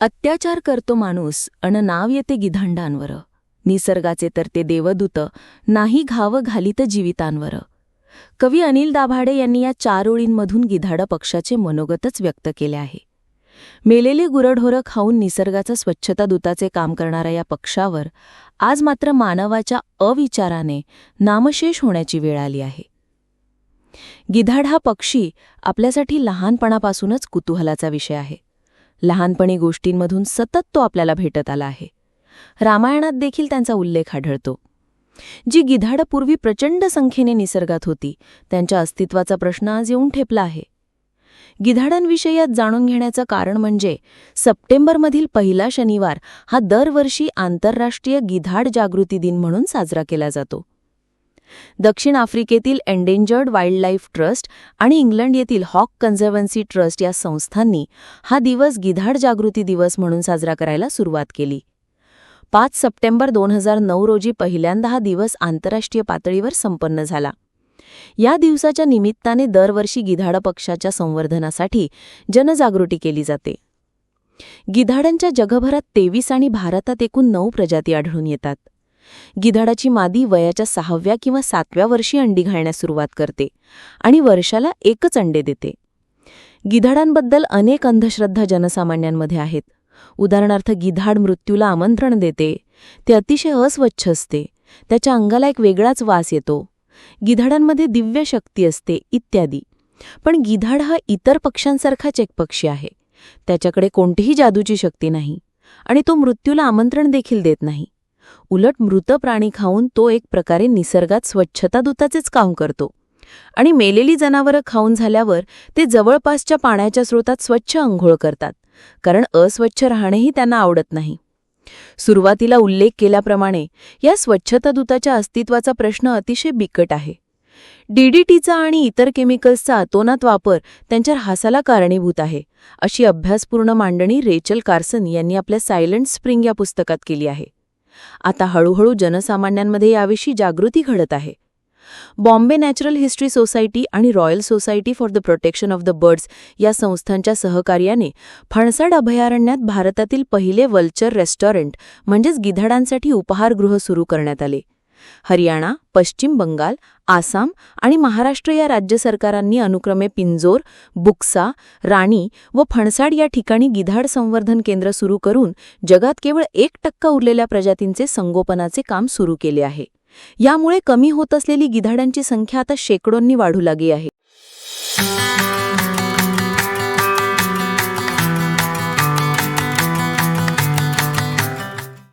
अत्याचार करतो माणूस अन नाव येते गिधांडांवर. निसर्गाचे तर ते देवदूत नाही घाव घालीत जीवितांवर. कवी अनिल दाभाडे यांनी या चार ओळींमधून गिधाड पक्षाचे मनोगतच व्यक्त केले आहे. मेलेली गुरढोरं खाऊन निसर्गाचं स्वच्छता दूताचे काम करणाऱ्या या पक्षावर आज मात्र मानवाच्या अविचाराने नामशेष होण्याची वेळ आली आहे. गिधाड हा पक्षी आपल्यासाठी लहानपणापासूनच कुतूहलाचा विषय आहे. लहानपणी गोष्टींमधून सतत तो आपल्याला भेटत आला आहे. रामायणात देखील त्यांचा उल्लेख आढळतो. जी गिधाडं पूर्वी प्रचंड संख्येने निसर्गात होती त्यांच्या अस्तित्वाचा प्रश्न आज येऊन ठेपला आहे. गिधाडांविषयी जाणून घेण्याचं कारण म्हणजे सप्टेंबरमधील पहिला शनिवार हा दरवर्षी आंतरराष्ट्रीय गिधाड जागृती दिन म्हणून साजरा केला जातो. दक्षिण आफ्रिकेतील एंडेंजर्ड वाईल्डलाईफ ट्रस्ट आणि इंग्लंड येथील हॉक कन्झर्व्हन्सी ट्रस्ट या संस्थांनी हा दिवस गिधाड जागृती दिवस म्हणून साजरा करायला सुरुवात केली. पाच सप्टेंबर दोन हजार नऊ रोजी पहिल्यांदा हा दिवस आंतरराष्ट्रीय पातळीवर संपन्न झाला. या दिवसाच्या निमित्ताने दरवर्षी गिधाड पक्षाच्या संवर्धनासाठी जनजागृती केली जाते. गिधाडांच्या जगभरात तेवीस आणि भारतात एकूण नऊ प्रजाती आढळून येतात. गिधाडाची मादी वयाच्या सहाव्या किंवा सातव्या वर्षी अंडी घालण्यास सुरुवात करते आणि वर्षाला एकच अंडे देते. गिधाडांबद्दल अनेक अंधश्रद्धा जनसामान्यांमध्ये आहेत. उदाहरणार्थ गिधाड मृत्यूला आमंत्रण देते ते अतिशय अस्वच्छ असते त्याच्या अंगाला एक वेगळाच वास येतो. गिधाडांमध्ये दिव्य शक्ती असते इत्यादी. पण गिधाड हा इतर पक्ष्यांसारखाच एक पक्षी आहे. त्याच्याकडे कोणतीही जादूची शक्ती नाही आणि तो मृत्यूला आमंत्रण देखील देत नाही. उलट मृत प्राणी खाऊन तो एक प्रकारे निसर्गात स्वच्छता दूताचेच काम करतो. आणि मेलेली जनावरं खाऊन झाल्यावर ते जवळपासच्या पाण्याच्या स्रोतात स्वच्छ अंघोळ करतात कारण अस्वच्छ राहणेही त्यांना आवडत नाही. सुरुवातीला उल्लेख केल्याप्रमाणे या स्वच्छता दूताच्या अस्तित्वाचा प्रश्न अतिशय बिकट आहे. डीडीटीचा आणि इतर केमिकल्सचा अतोनात वापर त्यांच्या हासाला कारणीभूत आहे अशी अभ्यासपूर्ण मांडणी रेचल कार्सन यांनी आपल्या सायलंट स्प्रिंग या पुस्तकात केली आहे. आता हळूहळू जनसामान्यांमध्ये याविषयी जागृती घडत आहे. बॉम्बे नॅचरल हिस्ट्री सोसायटी आणि royal society for the protection of the birds या संस्थांच्या सहकार्याने फणसाड अभयारण्यात भारतातील पहिले वल्चर रेस्टॉरंट म्हणजेच गिधाडांसाठी उपहारगृह सुरू करण्यात आले. हरियाणा पश्चिम बंगाल आसाम आणि महाराष्ट्र या राज्य सरकारांनी अनुक्रमे पिंजोर बुक्सा राणी व फणसाड या ठिकाणी गिधाड संवर्धन केंद्र सुरू करून जगात केवळ एक टक्का उरलेल्या प्रजातींचे संगोपनाचे काम सुरू केले आहे. यामुळे कमी होत असलेली गिधाडांची संख्या आता शेकडोंनी वाढू लागली आहे.